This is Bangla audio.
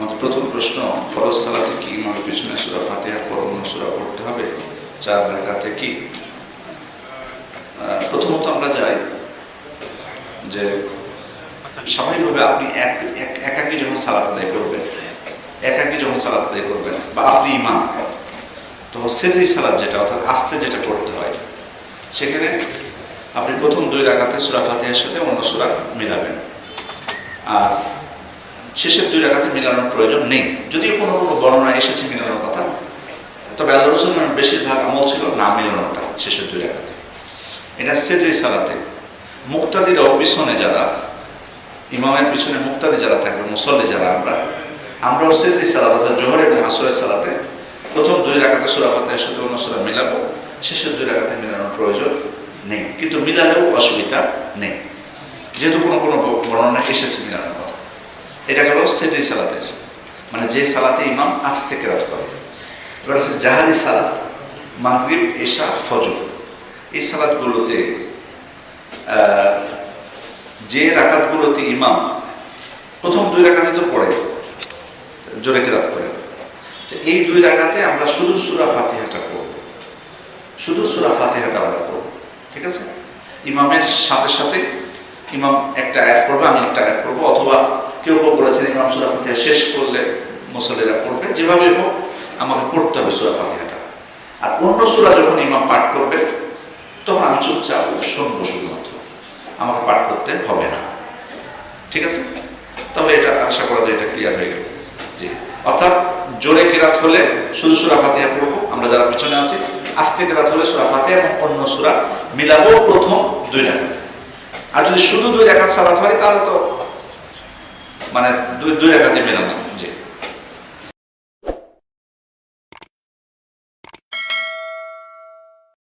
আমাদের প্রথম প্রশ্ন, ফরজ সালাতে কি ইমামের পিছনে সুরা ফাতিহার পর অন্য সুরা পড়তে হবে? চার রাকাতে কি? প্রথমত আমরা যাই যে স্বাভাবিকভাবে আপনি এক, এক- একাকী যখন সালাত আদায় করবেন, একাকী যখন সালাত আদায় করবেন, বা আপনি ইমাম, তো সেরি সালাদ যেটা, অর্থাৎ আস্তে যেটা করতে হয়, সেখানে আপনি প্রথম দুই রাগাতে সুরা ফাতিহার সাথে অন্য সুরা মিলাবেন। আর শেষের দুই রাখাতে মিলানোর প্রয়োজন নেই। যদিও কোনো কোনো বর্ণনা এসেছে মিলানোর কথা, তবে আল্লাহ রসুলের বেশিরভাগ আমল ছিল না মিলানোটা শেষের দুই রাগাতে এটা সেদ্রি সালাতে। মুক্তাদিরাও পিছনে যারা, ইমামের পিছনে মুক্তাদি যারা থাকবে, মুসল্লি যারা আমরা, আমরাও সেদ্রি সালাত অর্থাৎ জোহর এবং আসরের সালাতে প্রথম দুই রাখাতে সুরা সাথে অন্য সুরা মিলাবো। শেষের দুই রাখাতে মিলানোর প্রয়োজন নেই। কিন্তু মিলালেও অসুবিধা নেই। যেহেতু কোনো কোনো বর্ণনা এসেছে মিলানোর কথা। এটা গেল সেদ্রি সালাতের। মানে যে সালাতে ইমাম আজ থেকে রাত করে। এবার হচ্ছে জাহারি সালাত, মাগরিব, এশা, ফজর। এই সালাদগুলোতে যে রাকাতগুলোতে ইমাম প্রথম দুই রাকাতে তো পড়ে, জোরে কেরাত করে। এই দুই রাকাতে আমরা শুধু সুরা ফাতিহাটা করব শুধু সুরা ফাতিহাটা আমরা করব ঠিক আছে? ইমামের সাথে সাথে ইমাম একটা আয়াত করবে আমি একটা আয়াত করব অথবা কেউ কেউ বলেছেন ইমাম সুরা ফাতিহা শেষ করলে মুসল্লিরা পড়বে। যেভাবে হোক, আমাকে পড়তে হবে সুরা ফাতিহাটা। আর অন্য সুরা যখন ইমাম পাঠ করবে, তখন আমি চুপচাপ শুনব শুধুমাত্র। আমাকে পাঠ করতে হবে না। ঠিক আছে? তবে এটা আশা করা যায় এটা ক্লিয়ার হয়ে গেল। জি। অর্থাৎ জোরে কেরাত হলে শুধু সুরা ফাতিহা পড়ব, আমরা যারা পিছনে আছি, আস্তে কেরাত হলে সুরা ফাতিহা এবং অন্য সুরা মিলাবো প্রথম দুই রাখাত আর যদি শুধু দুই রাখাত সালাত হয়, তাহলে তো মানে দুই দুই রেখাতে মেলানো যে